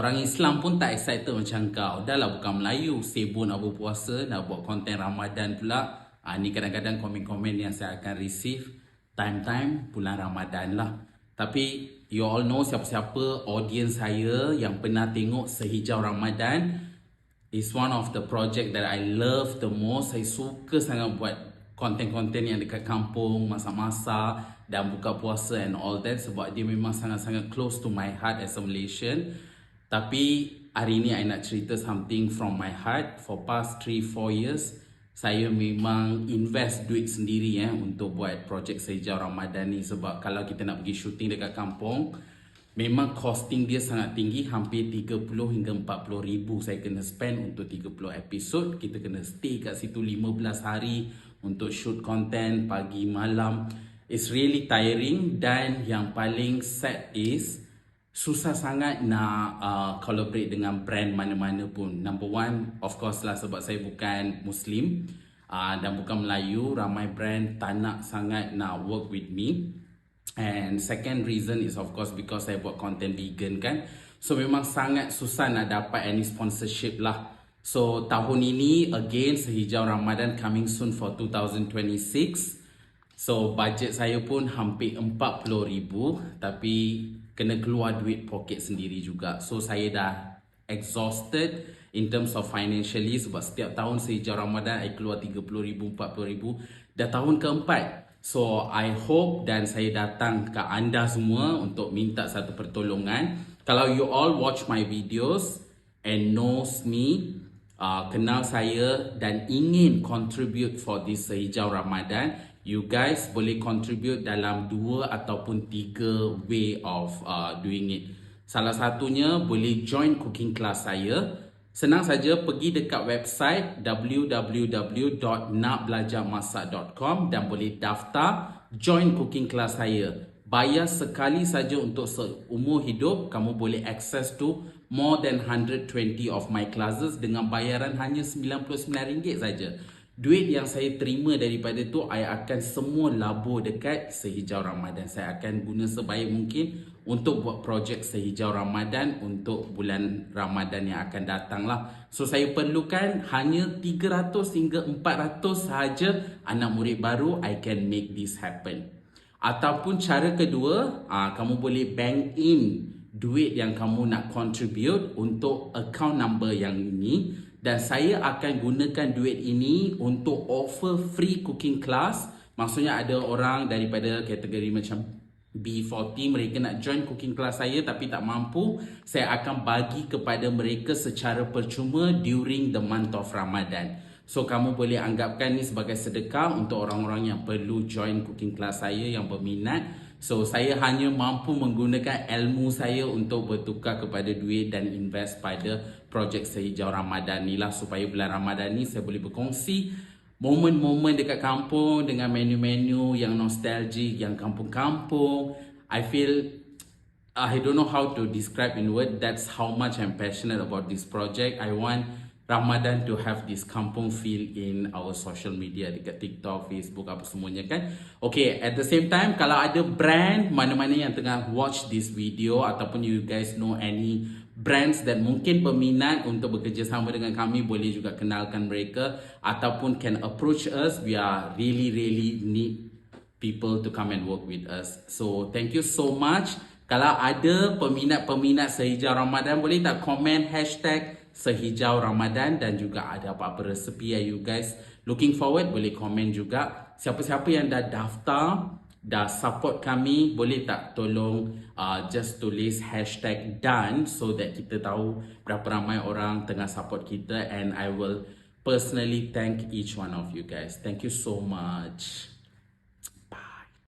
Orang Islam pun tak excited macam kau. Dah lah bukan Melayu. Sibuk nak berpuasa, nak buat konten Ramadan pula. Ha, ni kadang-kadang komen-komen yang saya akan receive. Time-time bulan Ramadan lah. Tapi you all know siapa-siapa audience saya yang pernah tengok Sehijau Ramadan. Is one of the project that I love the most. Saya suka sangat buat konten-konten yang dekat kampung, masak-masak dan buka puasa and all that sebab dia memang sangat-sangat close to my heart as a Malaysian. Tapi hari ni I nak cerita something from my heart. For past 3-4 years, saya memang invest duit sendiri eh untuk buat projek sejauh Ramadan ni. Sebab kalau kita nak pergi shooting dekat kampung, memang costing dia sangat tinggi. Hampir 30 hingga 40 ribu saya kena spend untuk 30 episod. Kita kena stay kat situ 15 hari untuk shoot content pagi malam. It's really tiring dan yang paling sad is susah sangat nak uh, collaborate dengan brand mana-mana pun. Number one, of course lah sebab saya bukan Muslim uh, dan bukan Melayu, ramai brand tak nak sangat nak work with me. And second reason is of course because saya buat content vegan kan. So memang sangat susah nak dapat any sponsorship lah. So tahun ini again sehijau Ramadan coming soon for 2026. So budget saya pun hampir 40,000 tapi kena keluar duit poket sendiri juga. So saya dah exhausted in terms of financially sebab setiap tahun sejak Ramadan saya keluar 30,000, 40,000. Dah tahun keempat. So I hope dan saya datang ke anda semua untuk minta satu pertolongan. Kalau you all watch my videos and knows me, uh, kenal saya dan ingin contribute for this sehijau Ramadan, you guys boleh contribute dalam dua ataupun tiga way of uh, doing it. Salah satunya boleh join cooking class saya. Senang saja pergi dekat website www.nakbelajarmasak.com dan boleh daftar join cooking class saya. Bayar sekali saja untuk seumur hidup, kamu boleh access to more than 120 of my classes dengan bayaran hanya RM99 saja duit yang saya terima daripada tu saya akan semua labur dekat sehijau Ramadan. Saya akan guna sebaik mungkin untuk buat projek sehijau Ramadan untuk bulan Ramadan yang akan datang lah. So saya perlukan hanya 300 hingga 400 sahaja anak murid baru I can make this happen. Ataupun cara kedua, aa, kamu boleh bank in duit yang kamu nak contribute untuk account number yang ini dan saya akan gunakan duit ini untuk offer free cooking class. Maksudnya ada orang daripada kategori macam B40 mereka nak join cooking class saya tapi tak mampu. Saya akan bagi kepada mereka secara percuma during the month of Ramadan. So kamu boleh anggapkan ni sebagai sedekah untuk orang-orang yang perlu join cooking class saya yang berminat. So saya hanya mampu menggunakan ilmu saya untuk bertukar kepada duit dan invest pada projek sehijau Ramadan ni lah supaya bulan Ramadan ni saya boleh berkongsi momen-momen dekat kampung dengan menu-menu yang nostalgic, yang kampung-kampung. I feel I don't know how to describe in word. That's how much I'm passionate about this project. I want Ramadan to have this kampung feel in our social media dekat TikTok, Facebook apa semuanya kan. Okay, at the same time kalau ada brand mana-mana yang tengah watch this video ataupun you guys know any brands that mungkin berminat untuk bekerjasama dengan kami boleh juga kenalkan mereka ataupun can approach us. We are really really need people to come and work with us. So thank you so much. Kalau ada peminat-peminat sehijau Ramadan boleh tak komen hashtag sehijau Ramadan dan juga ada apa-apa resepi. Yang you guys looking forward? Boleh komen juga. Siapa-siapa yang dah daftar dah support kami boleh tak tolong uh, just tulis hashtag done so that kita tahu berapa ramai orang tengah support kita. And I will personally thank each one of you guys. Thank you so much